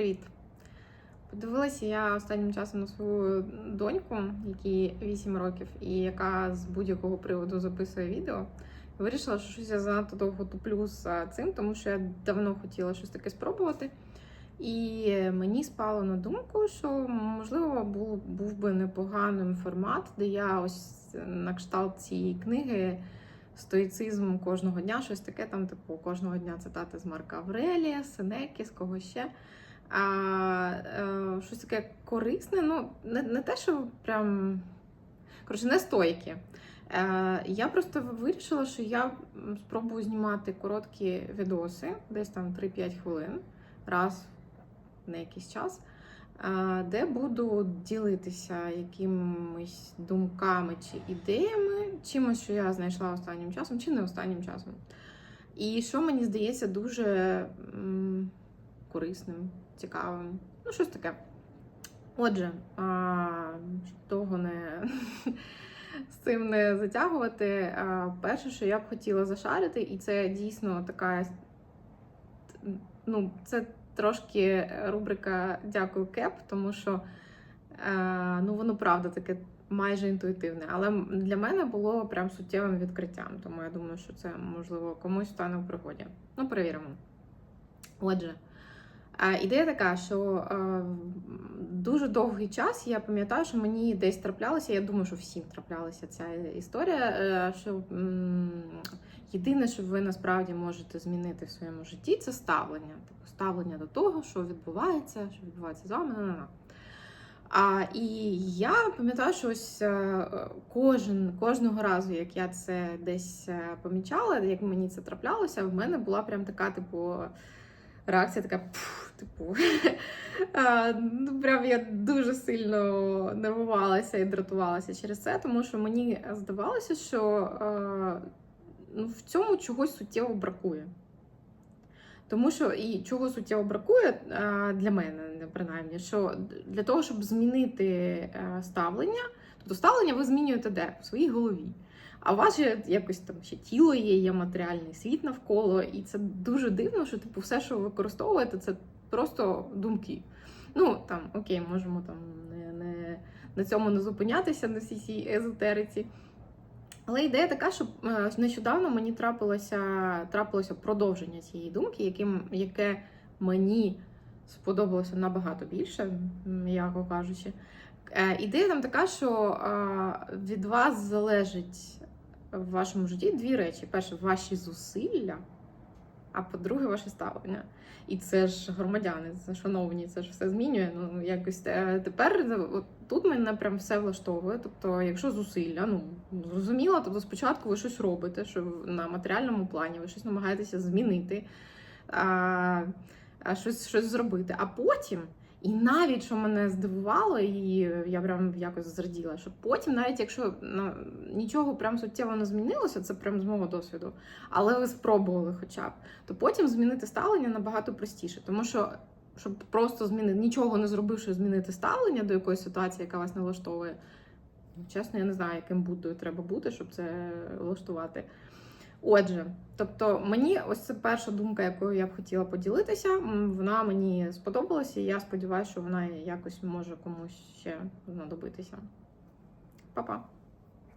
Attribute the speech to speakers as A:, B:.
A: Привіт! Подивилася я останнім часом на свою доньку, якій 8 років, і яка з будь-якого приводу записує відео. Вирішила, що щось я занадто довго туплю з цим, тому що я давно хотіла щось таке спробувати. І мені спало на думку, що можливо був, був би непоганим формат, де я ось на кшталт цієї книги стоїцизм кожного дня, щось таке, там, типу, кожного дня цитати з Марка Аврелія, Сенеки, з кого ще. А, е, Щось таке корисне, ну, не, не те, що прям. Коротше, не стойки. Е, я просто вирішила, що я спробую знімати короткі відоси, десь там 3-5 хвилин, раз на якийсь час, е, де буду ділитися якимись думками чи ідеями, чимось, що я знайшла останнім часом, чи не останнім часом. І що мені здається дуже корисним, цікавим. Ну, щось таке. Отже, щоб довго не з цим не затягувати. Перше, що я б хотіла зашарити, і це дійсно така. Ну, це трошки рубрика Дякую, Кеп, тому що е, ну, воно правда таке майже інтуїтивне. Але для мене було прям суттєвим відкриттям. Тому я думаю, що це можливо комусь стане в пригоді. Ну, перевіримо. Отже. Ідея така, що е, дуже довгий час я пам'ятаю, що мені десь траплялося, я думаю, що всім траплялася ця історія. е, Що єдине, що ви насправді можете змінити в своєму житті, це ставлення. Тобто ставлення до того, що відбувається, що відбувається з вами. На-на-на. А, І я пам'ятаю, що ось е, кожен, кожного разу, як я це десь помічала, як мені це траплялося, в мене була прям така, типу реакція така, типу, а, ну, прям я дуже сильно нервувалася і дратувалася через це, тому що мені здавалося, що а, ну, в цьому чогось суттєво бракує. Тому що і чого суттєво бракує для мене, принаймні, що для того, щоб змінити ставлення, тобто ставлення ви змінюєте де? В своїй голові. А у вас же якось там ще тіло є, є матеріальний світ навколо, і це дуже дивно, що типу все, що ви використовуєте, це просто думки. Ну там окей, можемо там не, не на цьому не зупинятися на всій цій езотериці. Але ідея така, що е, нещодавно мені трапилося трапилося продовження цієї думки, яким, яке мені сподобалося набагато більше, м'яко кажучи. Е, ідея там така, що від вас залежить в вашому житті дві речі: перше, ваші зусилля, а по-друге, ваше ставлення. І це ж громадяни, це шановні, це ж все змінює. Ну якось е, тепер тут мене прям все влаштовує. Тобто, якщо зусилля, ну зрозуміло, тобто спочатку ви щось робите, що на матеріальному плані ви щось намагаєтеся змінити, а, а щось, щось зробити, а потім. І навіть що мене здивувало, і я прям якось зраділа, що потім, навіть якщо ну, нічого прям суттєво не змінилося, це прям з мого досвіду, але ви спробували хоча б, то потім змінити ставлення набагато простіше. Тому що, щоб просто змінити, нічого не зробивши, змінити ставлення до якоїсь ситуації, яка вас не влаштовує, чесно, я не знаю, яким Буддою треба бути, щоб це влаштувати. Отже, тобто мені ось це перша думка, якою я б хотіла поділитися. Вона мені сподобалася, і я сподіваюся, що вона якось може комусь ще знадобитися. Па-па!